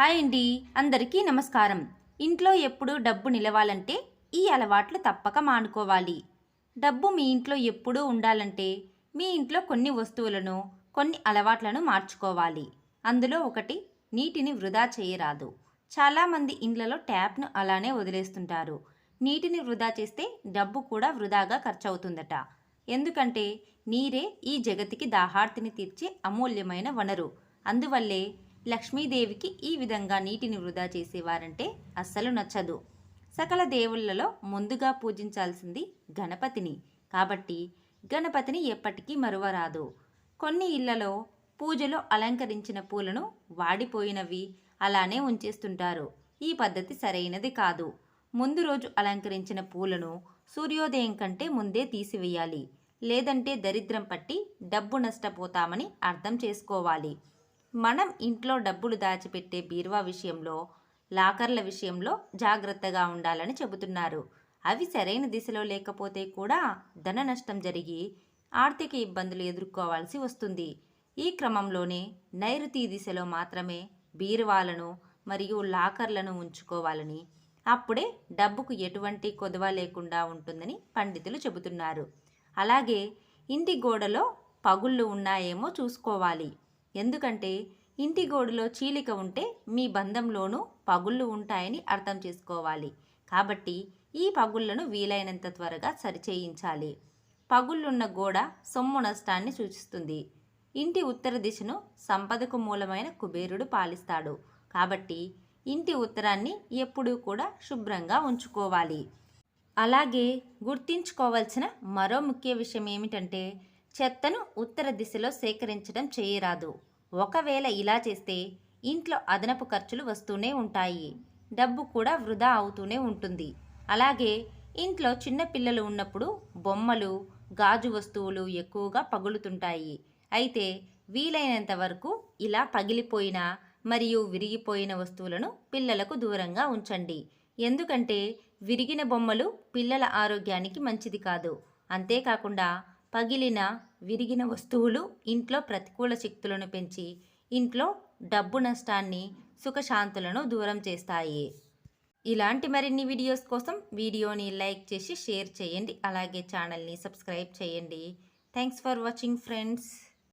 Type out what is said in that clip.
Hi అండి అందరికీ నమస్కారం. ఇంట్లో ఎప్పుడు డబ్బు నిలవాలంటే ఈ అలవాట్లు తప్పక మానుకోవాలి. డబ్బు మీ ఇంట్లో ఎప్పుడూ ఉండాలంటే మీ ఇంట్లో కొన్ని వస్తువులను కొన్ని అలవాట్లను మార్చుకోవాలి. అందులో ఒకటి నీటిని వృధా చేయరాదు. చాలామంది ఇండ్లలో ట్యాప్ను అలానే వదిలేస్తుంటారు. నీటిని వృధా చేస్తే డబ్బు కూడా వృధాగా ఖర్చవుతుందట. ఎందుకంటే నీరే ఈ జగతికి దాహార్తిని తీర్చే అమూల్యమైన వనరు. అందువల్లే లక్ష్మీదేవికి ఈ విధంగా నీటిని వృధా చేసేవారంటే అస్సలు నచ్చదు. సకల దేవుళ్ళలో ముందుగా పూజించాల్సింది గణపతిని. కాబట్టి గణపతిని ఎప్పటికీ మరువరాదు. కొన్ని ఇళ్ళలో పూజలో అలంకరించిన పూలను వాడిపోయినవి అలానే ఉంచేస్తుంటారు. ఈ పద్ధతి సరైనది కాదు. ముందు రోజు అలంకరించిన పూలను సూర్యోదయం కంటే ముందే తీసివేయాలి. లేదంటే దరిద్రం పట్టి డబ్బు నష్టపోతామని అర్థం చేసుకోవాలి. మనం ఇంట్లో డబ్బులు దాచిపెట్టే బీరువా విషయంలో లాకర్ల విషయంలో జాగ్రత్తగా ఉండాలని చెబుతున్నారు. అవి సరైన దిశలో లేకపోతే కూడా ధన నష్టం జరిగి ఆర్థిక ఇబ్బందులు ఎదుర్కోవాల్సి వస్తుంది. ఈ క్రమంలోనే నైరుతి దిశలో మాత్రమే బీరువాలను మరియు లాకర్లను ఉంచుకోవాలని అప్పుడే డబ్బుకు ఎటువంటి కొదవ లేకుండా ఉంటుందని పండితులు చెబుతున్నారు. అలాగే ఇంటి గోడలో పగుళ్ళు ఉన్నాయేమో చూసుకోవాలి. ఎందుకంటే ఇంటి గోడలో చీలిక ఉంటే మీ బంధంలోనూ పగుళ్ళు ఉంటాయని అర్థం చేసుకోవాలి. కాబట్టి ఈ పగుళ్ళను వీలైనంత త్వరగా సరిచేయించాలి. పగుళ్ళున్న గోడ సొమ్ము నష్టాన్ని సూచిస్తుంది. ఇంటి ఉత్తర దిశను సంపదకు మూలమైన కుబేరుడు పాలిస్తాడు. కాబట్టి ఇంటి ఉత్తరాన్ని ఎప్పుడూ కూడా శుభ్రంగా ఉంచుకోవాలి. అలాగే గుర్తించుకోవాల్సిన మరో ముఖ్య విషయం ఏమిటంటే చెత్తను ఉత్తర దిశలో సేకరించడం చేయరాదు. ఒకవేళ ఇలా చేస్తే ఇంట్లో అదనపు ఖర్చులు వస్తూనే ఉంటాయి. డబ్బు కూడా వృధా అవుతూనే ఉంటుంది. అలాగే ఇంట్లో చిన్న పిల్లలు ఉన్నప్పుడు బొమ్మలు గాజు వస్తువులు ఎక్కువగా పగులుతుంటాయి. అయితే వీలైనంత వరకు ఇలా పగిలిపోయిన మరియు విరిగిపోయిన వస్తువులను పిల్లలకు దూరంగా ఉంచండి. ఎందుకంటే విరిగిన బొమ్మలు పిల్లల ఆరోగ్యానికి మంచిది కాదు. అంతేకాకుండా పగిలిన విరిగిన వస్తువులు ఇంట్లో ప్రతికూల శక్తులను పెంచి ఇంట్లో డబ్బు నష్టాన్ని సుఖశాంతులను దూరం చేస్తాయి. ఇలాంటి మరిన్ని వీడియోస్ కోసం వీడియోని లైక్ చేసి షేర్ చేయండి. అలాగే ఛానల్ని సబ్స్క్రైబ్ చేయండి. Thanks for watching friends.